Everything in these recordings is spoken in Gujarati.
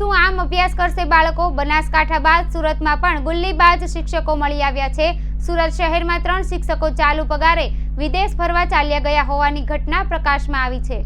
શું આમ અભ્યાસ કરશે બાળકો? બનાસકાંઠા બાદ સુરતમાં પણ ગુલ્લીબાજ શિક્ષકો મળી આવ્યા છે. સુરત શહેરમાં ત્રણ શિક્ષકો ચાલુ પગારે વિદેશ ફરવા ચાલ્યા ગયા હોવાની ઘટના પ્રકાશમાં આવી છે.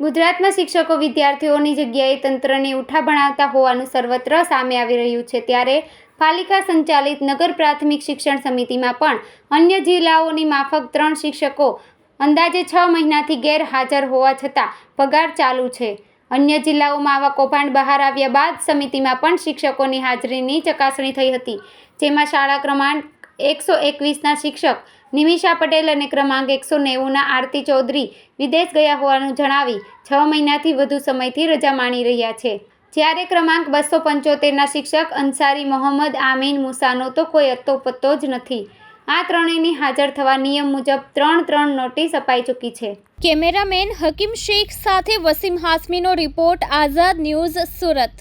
ગુજરાતમાં શિક્ષકો વિદ્યાર્થીઓની જગ્યાએ તંત્રને ઉઠા ભણાવતા હોવાનું સર્વત્ર સામે આવી રહ્યું છે. ત્યારે પાલિકા સંચાલિત નગર પ્રાથમિક શિક્ષણ સમિતિમાં પણ અન્ય જિલ્લાઓની માફક ત્રણ શિક્ષકો અંદાજે છ મહિનાથી ગેરહાજર હોવા છતાં પગાર ચાલુ છે. અન્ય જિલ્લાઓમાં આવા કૌભાંડ બહાર આવ્યા બાદ સમિતિમાં પણ શિક્ષકોની હાજરીની ચકાસણી થઈ હતી, જેમાં શાળા ક્રમાંક એકસો એકવીસના શિક્ષક નિમિષા પટેલ અને ક્રમાંક એકસો નેવુંના આરતી ચૌધરી વિદેશ ગયા હોવાનું જણાવી છ મહિનાથી વધુ સમયથી રજા માણી રહ્યા છે. જ્યારે ક્રમાંક બસો પંચોતેરના શિક્ષક અંસારી મોહમ્મદ આમીન મુસાનો તો કોઈ અત્તો પત્તો જ નથી. આ ત્રણેયની હાજર થવા નિયમ મુજબ ત્રણ ત્રણ નોટિસ અપાઈ ચૂકી છે. કેમેરામેન હકીમ શેખ સાથે વસીમ હાસમીનો રિપોર્ટ આઝાદ ન્યૂઝ સુરત.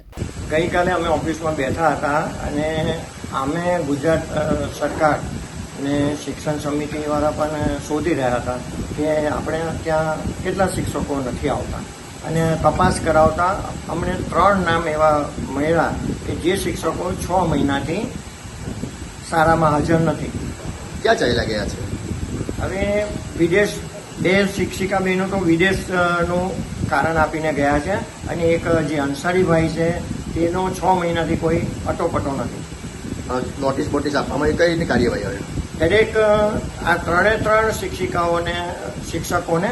ગઈકાલે અમે ઓફિસમાં બેઠા હતા અને અમે ગુજરાત સરકાર ને શિક્ષણ સમિતિવાળા પણ શોધી રહ્યા હતા કે આપણે ત્યાં કેટલા શિક્ષકો નથી આવતા. અને તપાસ કરાવતા અમને ત્રણ નામ એવા મળ્યા કે જે શિક્ષકો છ મહિનાથી શાળામાં હાજર નથી. ક્યાં ચાલ્યા ગયા છે? હવે વિદેશ બે શિક્ષિકા બહેનો તો વિદેશનું કારણ આપીને ગયા છે અને એક જે અંસારીભાઈ છે તેનો છ મહિનાથી કોઈ અટોપટો નથી. નોટિસ બોટિસ આપવામાં કઈ રીતે કાર્યવાહી હવે દરેક આ ત્રણે ત્રણ શિક્ષિકાઓને શિક્ષકોને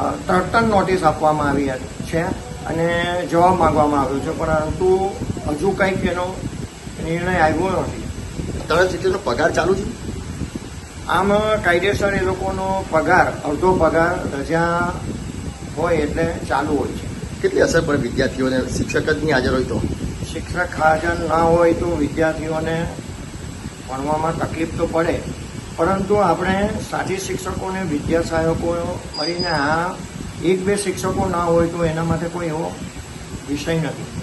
અ, તરત નોટિસ આપવામાં આવી છે અને જવાબ માંગવામાં આવ્યો છે. પરંતુ હજુ કંઈક એનો નિર્ણય આવ્યો નથી. ત્રણ શિક્ષકનો પગાર ચાલુ છે? આમ કાયદેસર એ લોકોનો પગાર અડધો પગાર રજા હોય એટલે ચાલુ હોય છે. કેટલી અસર પડે વિદ્યાર્થીઓને? શિક્ષક જ નહીં હાજર હોય તો? શિક્ષક હાજર ના હોય તો વિદ્યાર્થીઓને ભણવામાં તકલીફ તો પડે. પરંતુ આપણે સાથી શિક્ષકોને વિદ્યા સહાયકો મળીને આ એક બે શિક્ષકો ના હોય તો એના માટે કોઈ એવો વિષય નથી.